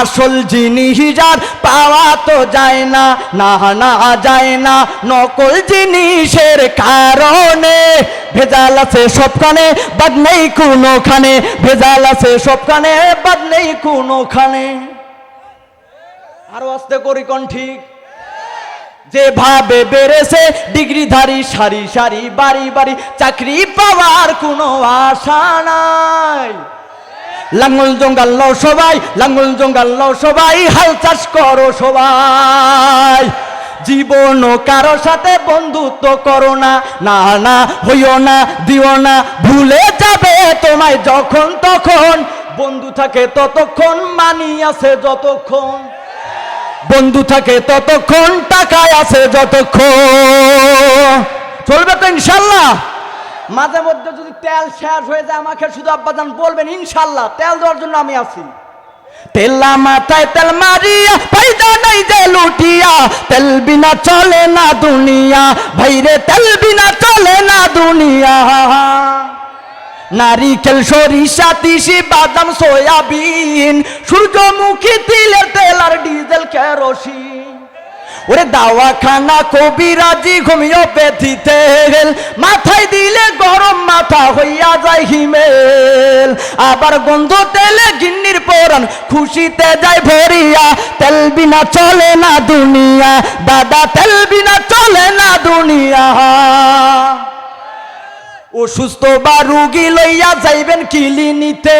আসল জিনিস যার পাওয়া তো যায় না না না যায় না। নকল জিনিসের কারণে ভেজাল আছে সবখানে বাদ নেই কোনোখানে ভেজাল আছে সবখানে বাদ নেই কোনোখানে আরও আস্তে করি কোন ঠিক। যেভাবে বেড়েছে ডিগ্রিধারী, সারি সারি, বাড়ি বাড়ি, চাকরি পাওয়ার কোনো আশা নাই। লাঙ্গল জঙ্গাল লও সবাই, লাঙ্গল জঙ্গাল লও সবাই, হাল চাষ করো সবাই। জীবন কারও সাথে বন্ধুত্ব করো না না না, হইও না, দিও না, ভুলে যাবে তোমায় যখন তখন। বন্ধু থাকে ততক্ষণ, মানি আছে যতক্ষণ। বন্ধু থাকে ততক্ষণ, টাকায় আছে যতক্ষণ। চলবে তো ইনশাল্লাহ? মাঝে মধ্যে যদি তেল শেষ হয়ে যায়, আমাকে শুধু আব্বাজান বলবেন ইনশাল্লাহ তেল দেওয়ার জন্য আমি আছি। তেলা মাথায় তেল মারিয়া, ফায়দা নাই যে লুটিয়া। তেল বিনা চলে না দুনিয়া, ভাইরে, তেল বিনা চলে না দুনিয়া। নারিকেল সরিষা, তিসি, বাদাম, সয়াবিন, সূর্যমুখী তিলের তেল আর ডিজেল কেরোসিন। ওরে দাওয়াখানা কবিরাজি ঘুমিয়ে তেল মাথায় দিলে গরম, মাথা হইয়া যায় হিমেল। আবার গন্ধ তেলে গিন্নির পরান খুশিতে যায় ভরিয়া। তেল বিনা চলে না দুনিয়া, দাদা, তেল বিনা চলে না দুনিয়া। অসুস্থ বা রুগী লইয়া যাইবেন কিলিনিতে,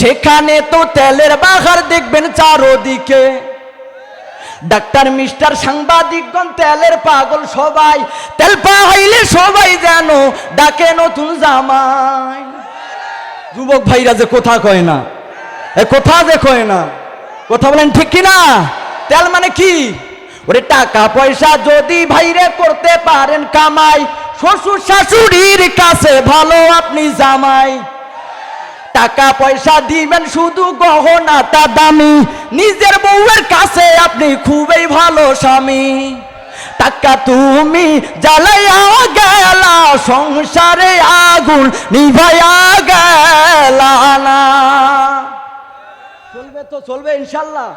সেখানে তো তেলের বাহার দেখবেন চারোদিকে। ডাক্তার মিস্টার সাংবাদিকগণ তেলের পাগল সবাই, তেল পাইলে সবাই যেন ডাকে নতুন জামাই। যুবক ভাইরা যে কথা কয় না, এ কথা যে কয় না, কথা বলেন ঠিক কি না? তেল মানে কি? ওরে টাকা পয়সা যদি ভাইরে করতে পারেন কামাই, শ্বশুর শাশুড়ির কাছে ভালো আপনি জামাই। টাকা পয়সা দিবেন শুধু গহনাটা দামি। নিজের বউয়ের কাছে আপনি খুবই ভালো স্বামী। টাকা তুমি জ্বালাইয়া গেলা, সংসারে আগুন নিভাইয়া গেলা না। চলবে তো চলবে ইনশাল্লাহ।